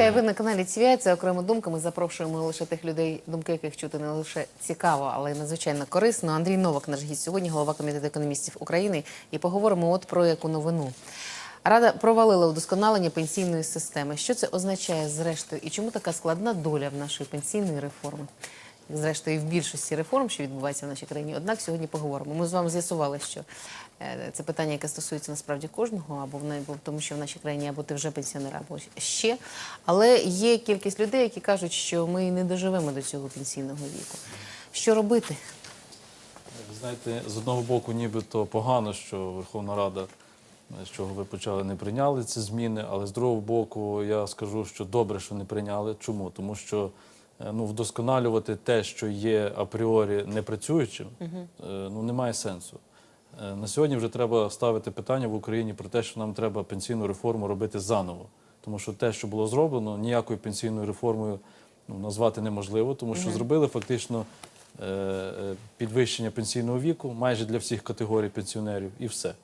Вітаю, ви на каналі ТВІ. Це окрема думка. Ми запрошуємо лише тих людей, думки яких чути не лише цікаво, але й надзвичайно корисно. Андрій Новак, наш гість сьогодні, голова комітету економістів України, і поговоримо от про яку новину. Рада провалила удосконалення пенсійної системи. Що це означає зрештою, і чому така складна доля в нашої пенсійної реформи? Зрештою, в більшості реформ, що відбуваються в нашій країні. Однак сьогодні поговоримо. Ми з вами з'ясували, що е, це питання, яке стосується насправді кожного, або в тому, що в нашій країні або ти вже пенсіонер, або ще. Але є кількість людей, які кажуть, що ми не доживемо до цього пенсійного віку. Що робити? Ви знаєте, з одного боку, нібито погано, що Верховна Рада, з чого ви почали, не прийняли ці зміни, але з другого боку, я скажу, що добре, що не прийняли. Чому? Тому що е, ну, вдосконалювати те, що є апріорі непрацюючим, е, ну, немає сенсу. Е, На сьогодні вже треба ставити питання в Україні про те, що нам треба пенсійну реформу робити заново. Тому що те, що було зроблено, ніякою пенсійною реформою ну, назвати неможливо, тому що зробили фактично е, е, підвищення пенсійного віку майже для всіх категорій пенсіонерів і все.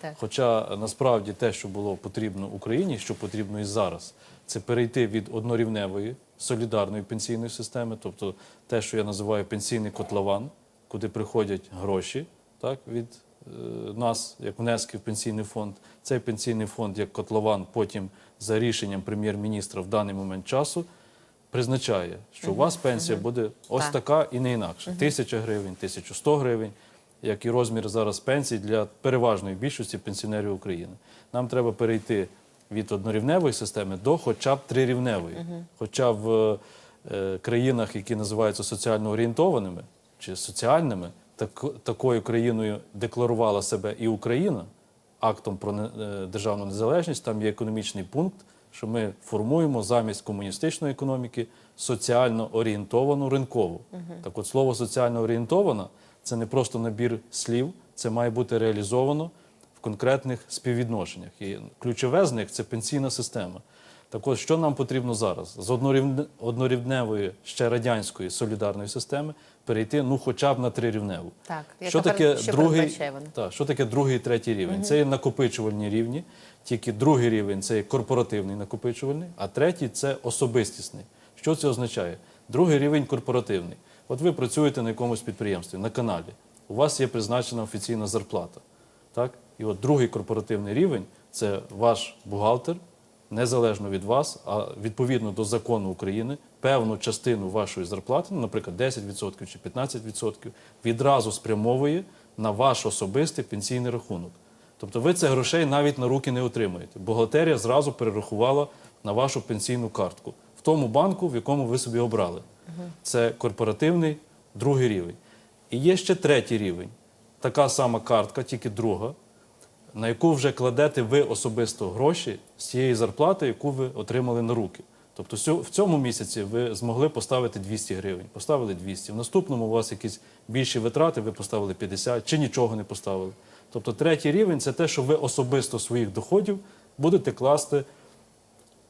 Так. Хоча насправді те, що було потрібно Україні, що потрібно і зараз, це перейти від однорівневої солідарної пенсійної системи, тобто те, що я називаю пенсійний котлован, куди приходять гроші так, від е, нас, як внески в пенсійний фонд. Цей пенсійний фонд, як котлован, потім за рішенням прем'єр-міністра в даний момент часу призначає, що у вас пенсія буде ось Так. така і не інакше. Тисяча гривень, 1100 гривень, як і розмір зараз пенсій для переважної більшості пенсіонерів України. Нам треба перейти від однорівневої системи до хоча б трирівневої. Хоча в е, країнах, які називаються соціально орієнтованими чи соціальними, так, такою країною декларувала себе і Україна актом про не- е, державну незалежність. Там є економічний пункт, що ми формуємо замість комуністичної економіки соціально орієнтовану ринкову. Так от слово соціально орієнтована це не просто набір слів, це має бути реалізовано в конкретних співвідношеннях. І ключове з них це пенсійна система. Так от, що нам потрібно зараз? З однорівневої ще радянської солідарної системи перейти ну хоча б на трирівневу. Так, яка що таке другий, так, що таке другий і третій рівень? Це є накопичувальні рівні. Тільки другий рівень це є корпоративний накопичувальний, а третій це особистісний. Що це означає? Другий рівень корпоративний. От ви працюєте на якомусь підприємстві, на каналі. У вас є призначена офіційна зарплата. Так? І от другий корпоративний рівень це ваш бухгалтер, незалежно від вас, а відповідно до закону України, певну частину вашої зарплати, ну, наприклад, 10% чи 15%, відразу спрямовує на ваш особистий пенсійний рахунок. Тобто ви цих грошей навіть на руки не отримуєте. Бухгалтерія зразу перерахувала на вашу пенсійну картку в тому банку, в якому ви собі обрали. Це корпоративний другий рівень. І є ще третій рівень. Така сама картка, тільки друга, на яку вже кладете ви особисто гроші з тієї зарплати, яку ви отримали на руки. Тобто в цьому місяці ви змогли поставити 200 гривень, поставили 200. В наступному у вас якісь більші витрати, ви поставили 50 чи нічого не поставили. Тобто третій рівень це те, що ви особисто своїх доходів будете класти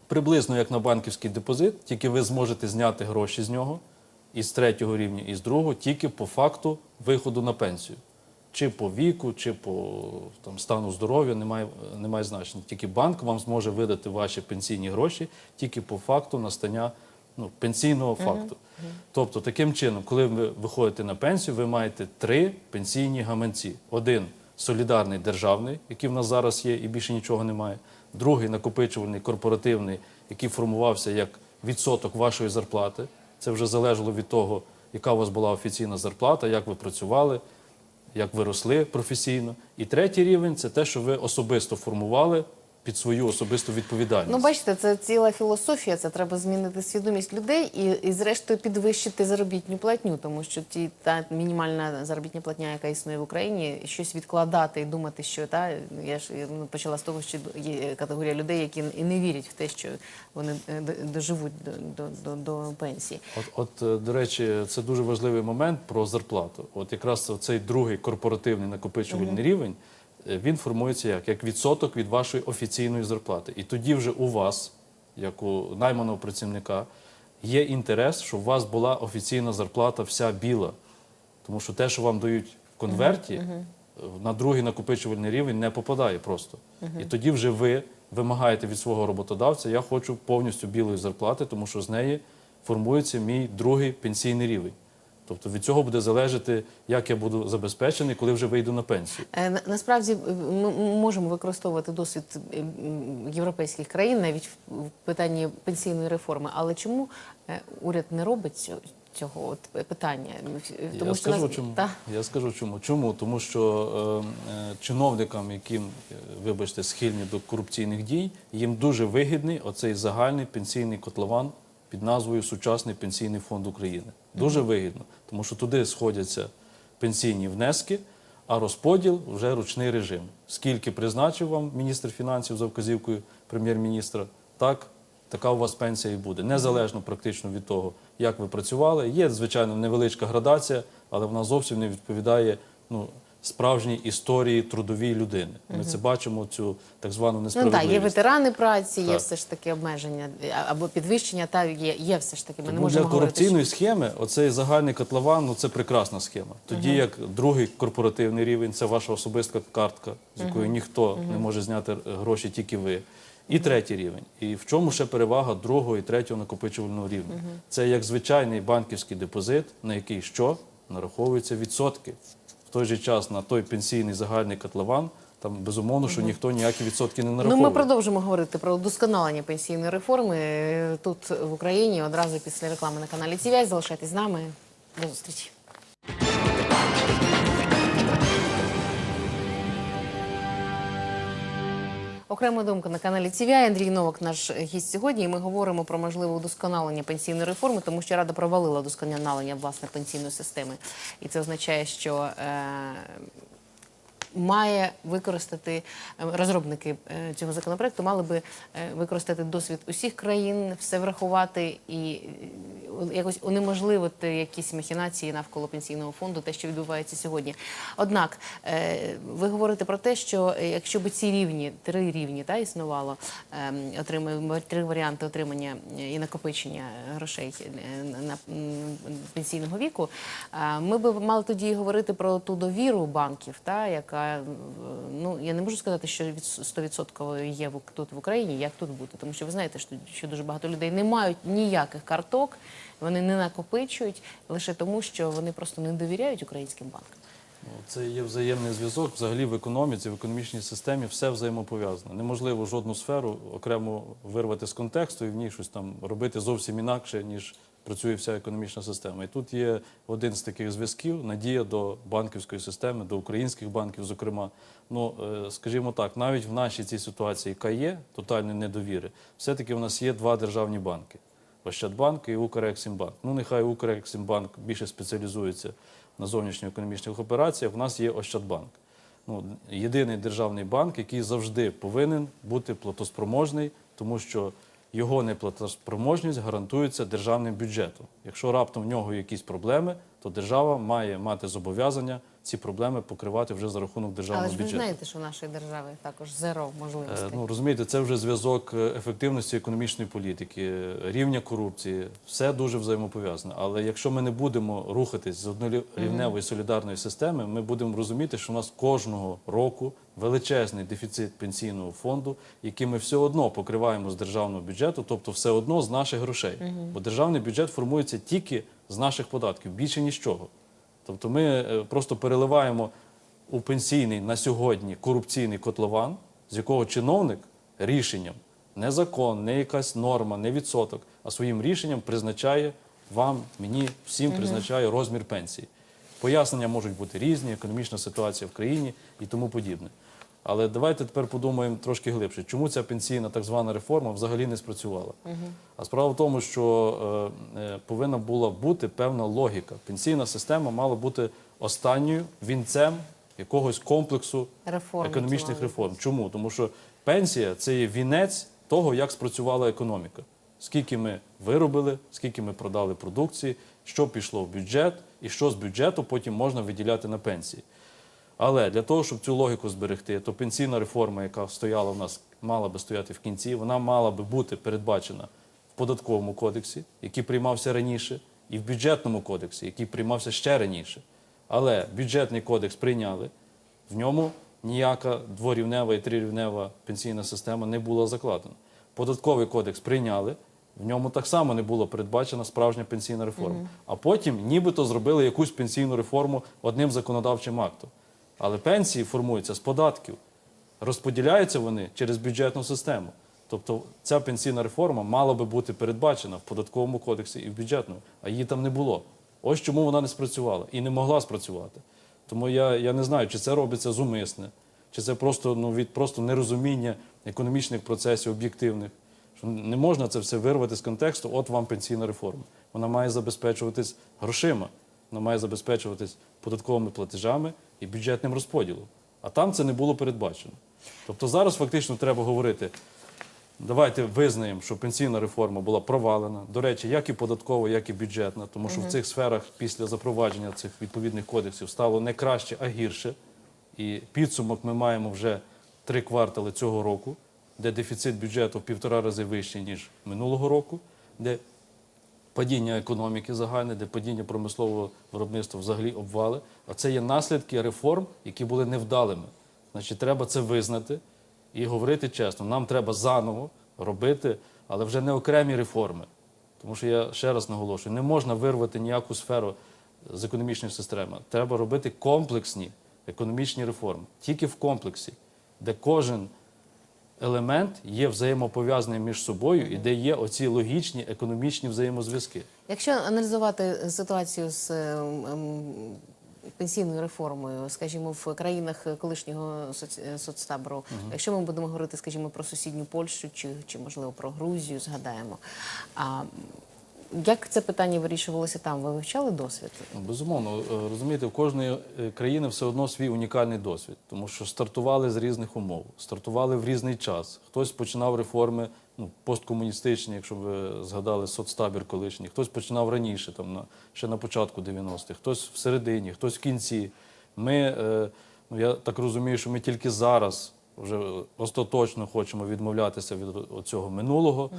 приблизно як на банківський депозит, тільки ви зможете зняти гроші з нього із третього рівня, і з другого, тільки по факту виходу на пенсію. Чи по віку, чи по там, стану здоров'я, немає, немає значення. Тільки банк вам зможе видати ваші пенсійні гроші тільки по факту настання ну, пенсійного факту. Тобто, таким чином, коли ви виходите на пенсію, ви маєте три пенсійні гаманці. Один солідарний державний, який в нас зараз є, і більше нічого немає. Другий накопичувальний корпоративний, який формувався як відсоток вашої зарплати. Це вже залежало від того, яка у вас була офіційна зарплата, як ви працювали, як ви росли професійно. І третій рівень це те, що ви особисто формували під свою особисту відповідальність. Ну, бачите, це ціла філософія. Це треба змінити свідомість людей і, і зрештою підвищити заробітню платню, тому що ті та мінімальна заробітня платня, яка існує в Україні, щось відкладати і думати, що та я ж ну, почала з того, що є категорія людей, які і не вірять в те, що вони е, доживуть до, до, до, до пенсії. От, от, е, до речі, це дуже важливий момент про зарплату. От якраз цей другий корпоративний накопичувальний рівень, е, він формується як? Як відсоток від вашої офіційної зарплати. І тоді вже у вас, як у найманого працівника, є інтерес, щоб у вас була офіційна зарплата вся біла. Тому що те, що вам дають в конверті, на другий накопичувальний рівень не попадає просто. І тоді вже ви вимагаєте від свого роботодавця, я хочу повністю білої зарплати, тому що з неї формується мій другий пенсійний рівень. Тобто від цього буде залежати, як я буду забезпечений, коли вже вийду на пенсію. Е, Насправді е, ми можемо використовувати досвід європейських країн навіть в питанні пенсійної реформи. Але чому е, уряд не робить цього- от питання? Е, я скажу нас- чому. Та. Я скажу чому. Чому? Тому що е, е, чиновникам, яким, вибачте, схильні до корупційних дій, їм дуже вигідний оцей загальний пенсійний котлован під назвою Сучасний пенсійний фонд України. Дуже вигідно, тому що туди сходяться пенсійні внески, а розподіл вже ручний режим. Скільки призначив вам міністр фінансів за вказівкою прем'єр-міністра, так така у вас пенсія і буде. Незалежно практично від того, як ви працювали. Є, звичайно, невеличка градація, але вона зовсім не відповідає ну, справжній історії трудовій людини. Ми це бачимо, цю так звану Ну так, є ветерани праці, є Так. все ж таки обмеження або підвищення, та є, є все ж таки. Ми не Тому можемо для говорити, корупційної схеми оцей загальний котлован ну, це прекрасна схема. Тоді як другий корпоративний рівень це ваша особиста картка, з якої ніхто не може зняти е, гроші, тільки ви. І третій рівень. І в чому ще перевага другого і третього накопичувального рівня? Це як звичайний банківський депозит, на який що нараховуються відсотки. Той же час на той пенсійний загальний котлован, там безумовно, що ніхто ніякі відсотки не Ну, ми продовжимо говорити про удосконалення пенсійної реформи е, тут в Україні одразу після реклами на каналі Ців'язь. Залишайтесь з нами. До зустрічі. Окрема думка на каналі ТВ. Андрій Новак, наш гість сьогодні. І ми говоримо про можливе удосконалення пенсійної реформи, тому що Рада провалила удосконалення власне пенсійної системи. І це означає, що е, має використати е, розробники е, цього законопроекту, мали би е, використати досвід усіх країн, все врахувати і якось унеможливити якісь махінації навколо пенсійного фонду, те, що відбувається сьогодні. Однак ви говорите про те, що якщо б ці рівні, три рівні та існувало, ем, три варіанти отримання і накопичення грошей на пенсійного віку, ми б мали тоді говорити про ту довіру банків, та яка ну я не можу сказати, що від 100% є в- тут в Україні, як тут бути, тому що ви знаєте, що, що дуже багато людей не мають ніяких карток, вони не накопичують лише тому, що вони просто не довіряють українським банкам. Ну, Це є взаємний зв'язок. Взагалі в економіці, в економічній системі все взаємопов'язане. Неможливо жодну сферу окремо вирвати з контексту і в ній щось там робити зовсім інакше, ніж працює вся економічна система. І тут є один з таких зв'язків надія до банківської системи, до українських банків, зокрема. Ну, е, скажімо так, навіть в нашій цій ситуації, яка є тотальної недовіри, все-таки в нас є два державні банки. Ощадбанк і Укрексімбанк. Ну, нехай Укрексімбанк більше спеціалізується на зовнішньоекономічних операціях. У нас є Ощадбанк. Ну, єдиний державний банк, який завжди повинен бути платоспроможний, тому що його неплатоспроможність гарантується державним бюджетом. Якщо раптом в нього якісь проблеми, то держава має мати зобов'язання ці проблеми покривати вже за рахунок державного Але ж ви бюджету. знаєте, що в нашої держави також зеро Е, можливостей. Ну розумієте, це вже зв'язок е, ефективності економічної політики, е, рівня корупції, все дуже взаємопов'язане. Але якщо ми не будемо рухатись з однорівневої солідарної системи, ми будемо розуміти, що у нас кожного року величезний дефіцит пенсійного фонду, який ми все одно покриваємо з державного бюджету, тобто все одно з наших грошей. Бо державний бюджет формується тільки з наших податків, більше нічого. Тобто ми е, просто переливаємо у пенсійний на сьогодні корупційний котлован, з якого чиновник рішенням, не закон, не якась норма, не відсоток, а своїм рішенням призначає вам, мені, всім призначає розмір пенсії. Пояснення можуть бути різні, економічна ситуація в країні і тому подібне. Але давайте тепер подумаємо трошки глибше, чому ця пенсійна так звана реформа взагалі не спрацювала. А справа в тому, що е, е, повинна була бути певна логіка. Пенсійна система мала бути останньою вінцем якогось комплексу Реформ, економічних реформ. Чому? Тому що пенсія це є вінець того, як спрацювала економіка. Скільки ми виробили, скільки ми продали продукції, що пішло в бюджет, і що з бюджету потім можна виділяти на пенсії. Але для того, щоб цю логіку зберегти, то пенсійна реформа, яка стояла в нас, мала би стояти в кінці, вона мала би бути передбачена в податковому кодексі, який приймався раніше, і в бюджетному кодексі, який приймався ще раніше. Але бюджетний кодекс прийняли, в ньому ніяка дворівнева і трирівнева пенсійна система не була закладена. Податковий кодекс прийняли, в ньому так само не було передбачена справжня пенсійна реформа. А потім нібито зробили якусь пенсійну реформу одним законодавчим актом. Але пенсії формуються з податків, розподіляються вони через бюджетну систему. Тобто ця пенсійна реформа мала би бути передбачена в податковому кодексі і в бюджетному, а її там не було. Ось чому вона не спрацювала і не могла спрацювати. Тому я, я не знаю, чи це робиться зумисне, чи це просто ну, від просто нерозуміння економічних процесів об'єктивних. Що не можна це все вирвати з контексту, от вам пенсійна реформа. Вона має забезпечуватись грошима, вона має забезпечуватись податковими платежами і бюджетним розподілом. А там це не було передбачено. Тобто зараз фактично треба говорити. Давайте визнаємо, що пенсійна реформа була провалена. До речі, як і податкова, як і бюджетна, тому що в цих сферах після запровадження цих відповідних кодексів стало не краще, а гірше. І підсумок ми маємо вже три квартали цього року, де дефіцит бюджету в півтора рази вищий, ніж минулого року, де падіння економіки загальне, де падіння промислового виробництва взагалі обвали. А це є наслідки реформ, які були невдалими. Значить, треба це визнати і говорити чесно. Нам треба заново робити, але вже не окремі реформи. Тому що я ще раз наголошую, не можна вирвати ніяку сферу з економічної системи. Треба робити комплексні економічні реформи, тільки в комплексі, де кожен елемент є взаємопов'язаний між собою і де є оці логічні економічні взаємозв'язки. Якщо аналізувати ситуацію з е, пенсійною реформою, скажімо, в країнах колишнього соц- е, соцтабору, якщо ми будемо говорити, скажімо, про сусідню Польщу чи, чи можливо про Грузію, згадаємо. А як це питання вирішувалося там? Ви вивчали досвід? Ну, Безумовно, Е, розумієте, у кожної е, країни все одно свій унікальний досвід, тому що стартували з різних умов, стартували в різний час. Хтось починав реформи ну, посткомуністичні, якщо ви згадали соцтабір колишній, хтось починав раніше, там на ще на початку 90-х, хтось всередині, хтось в кінці. Ми, е, ну я так розумію, що ми тільки зараз вже остаточно хочемо відмовлятися від цього минулого. Е,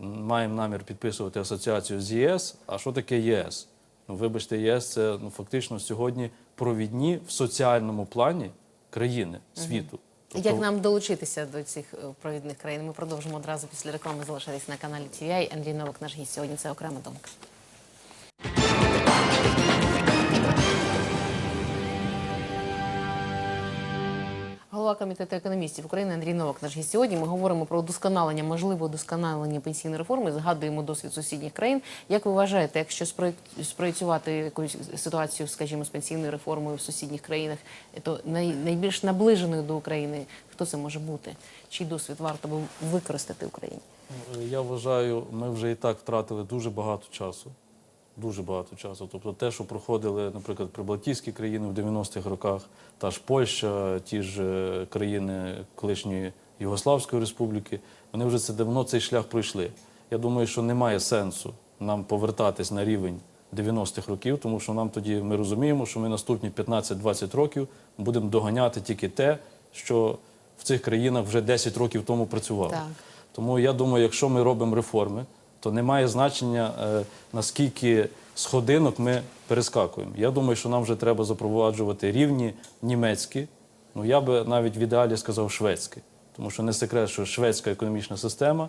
Маємо намір підписувати асоціацію з ЄС. А що таке ЄС? Ну, вибачте, ЄС це ну, фактично сьогодні провідні в соціальному плані країни світу. Тобто Як нам долучитися до цих е, провідних країн? Ми продовжимо одразу після реклами залишатись на каналі TVI. Андрій Новак, наш гість сьогодні. Це окрема думка. Голова комітету економістів України Андрій Новак, наш гість сьогодні. Ми говоримо про удосконалення, можливе удосконалення пенсійної реформи. Згадуємо досвід сусідніх країн. Як ви вважаєте, якщо спроєктувати якусь ситуацію, скажімо, з пенсійною реформою в сусідніх країнах, то най, найбільш наближеною до України, хто це може бути? Чий досвід варто би використати Україні? Я вважаю, ми вже і так втратили дуже багато часу. Дуже багато часу. Тобто те, що проходили, наприклад, прибалтійські країни в 90-х роках, та ж Польща, ті ж е, країни колишньої Югославської республіки, вони вже це давно цей шлях пройшли. Я думаю, що немає сенсу нам повертатись на рівень 90-х років, тому що нам тоді ми розуміємо, що ми наступні 15-20 років будемо доганяти тільки те, що в цих країнах вже 10 років тому працювало. Так. Тому я думаю, якщо ми робимо реформи, то немає значення, е, наскільки сходинок ми перескакуємо. Я думаю, що нам вже треба запроваджувати рівні німецькі, ну я би навіть в ідеалі сказав шведські. Тому що не секрет, що шведська економічна система,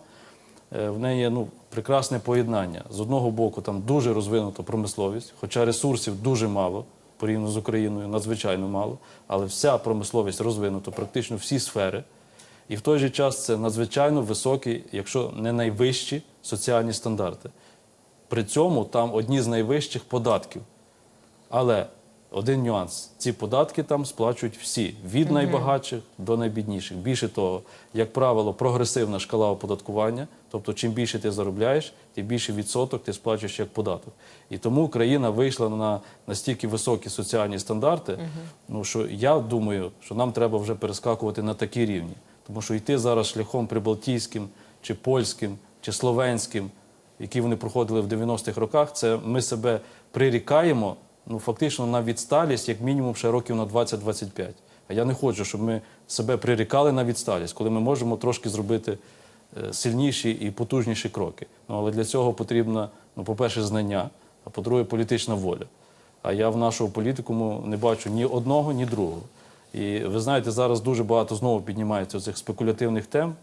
е, в неї є ну, прекрасне поєднання. З одного боку, там дуже розвинута промисловість, хоча ресурсів дуже мало, порівняно з Україною, надзвичайно мало, але вся промисловість розвинута, практично всі сфери. І в той же час це надзвичайно високі, якщо не найвищі соціальні стандарти. При цьому там одні з найвищих податків. Але один нюанс: ці податки там сплачують всі від найбагатших до найбідніших. Більше того, як правило, прогресивна шкала оподаткування, тобто чим більше ти заробляєш, тим більше відсоток ти сплачуєш як податок. І тому країна вийшла на настільки високі соціальні стандарти, ну що я думаю, що нам треба вже перескакувати на такі рівні. Тому що йти зараз шляхом прибалтійським, чи польським, чи словенським, які вони проходили в 90-х роках, це ми себе прирікаємо ну, фактично на відсталість, як мінімум, ще років на 20-25. А я не хочу, щоб ми себе прирікали на відсталість, коли ми можемо трошки зробити е, сильніші і потужніші кроки. Ну, але для цього потрібно, ну, по-перше, знання, а по-друге, політична воля. А я в нашому політикуму не бачу ні одного, ні другого. І ви знаєте, зараз дуже багато знову піднімається цих спекулятивних тем,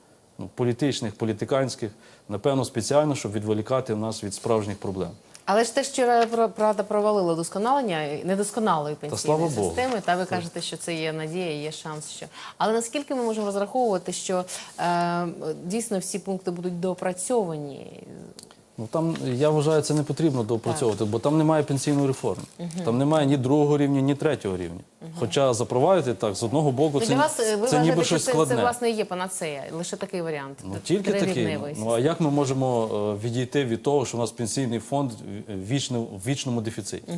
ну, політичних, політиканських, напевно, спеціально, щоб відволікати нас від справжніх проблем. Але ж те, що правда провалила досконалення недосконалої пенсійної Богу. системи, та ви кажете, що це є надія, є шанс. Що але наскільки ми можемо розраховувати, що е, дійсно всі пункти будуть доопрацьовані? Ну там я вважаю, це не потрібно доопрацьовувати, бо там немає пенсійної реформи. Там немає ні другого рівня, ні третього рівня. Хоча запровадити так з одного боку, Ну, це, для вас е, ви це вважаєте, ніби що щось це, складне. це власне і є панацея, лише такий варіант. Ну тільки такий. Трирівневий Ну а як ми можемо е, відійти від того, що у нас пенсійний фонд в вічно- в вічному дефіциті?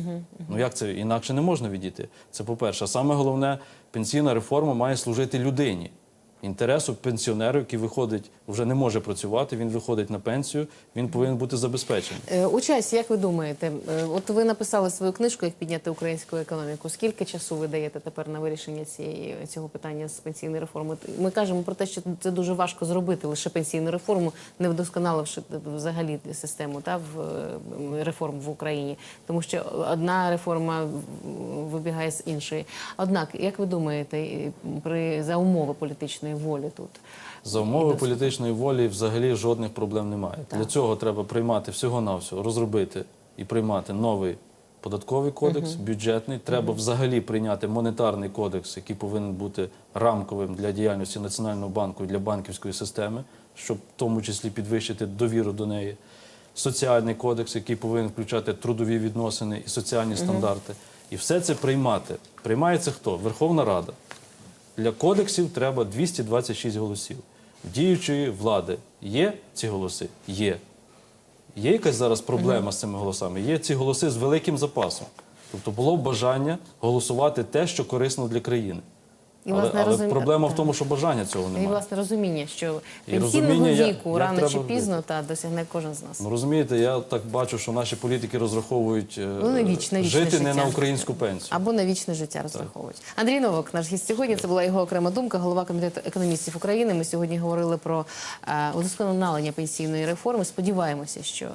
Ну як це інакше не можна відійти? Це по-перше. А саме головне, пенсійна реформа має служити людині. Інтересу пенсіонеру, який виходить, вже не може працювати, він виходить на пенсію, він повинен бути забезпечений. Е, У часі, як ви думаєте, е, от ви написали свою книжку, як підняти українську економіку. Скільки часу ви даєте тепер на вирішення цієї цього питання з пенсійної реформи? Ми кажемо про те, що це дуже важко зробити лише пенсійну реформу, не вдосконаливши взагалі систему та в е, реформ в Україні, тому що одна реформа вибігає з іншої. Однак, як ви думаєте, при за умови політичної волі тут? За умови політичної волі взагалі жодних проблем немає. Для цього треба приймати всього-навсього, розробити і приймати новий податковий кодекс, бюджетний. Треба взагалі прийняти монетарний кодекс, який повинен бути рамковим для діяльності Національного банку і для банківської системи, щоб в тому числі підвищити довіру до неї. Соціальний кодекс, який повинен включати трудові відносини і соціальні стандарти. І все це приймати. Приймається хто? Верховна Рада. Для кодексів треба 226 голосів. Діючої влади є ці голоси? Є. Є якась зараз проблема з цими голосами? Є ці голоси з великим запасом. Тобто було б бажання голосувати те, що корисно для країни. І, але власне, але розумі- проблема в тому, що бажання цього І власне розуміння, що пенсійного віку як рано треба чи пізно та досягне кожен з нас. Ну розумієте, я так бачу, що наші політики розраховують е, Ну, на вічне, вічне жити не життя. на українську пенсію. Або на вічне життя розраховують. Андрій Новак, наш гість сьогодні. Це була його окрема думка, голова комітету економістів України. Ми сьогодні говорили про е, удосконалення пенсійної реформи. Сподіваємося, що е,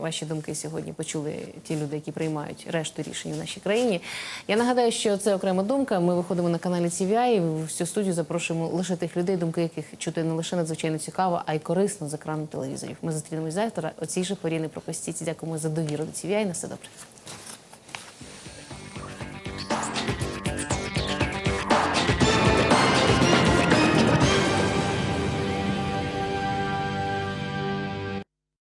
ваші думки сьогодні почули ті люди, які приймають решту рішень в нашій країні. Я нагадаю, що це окрема думка. Ми виходимо на каналі TVI і в цю студію запрошуємо лише тих людей, думки яких чути не лише надзвичайно цікаво, а й корисно з екрану телевізорів. Ми зустрінемось завтра. Оці ж же порі не пропустіть. Дякуємо за довіру до TVI. На все добре.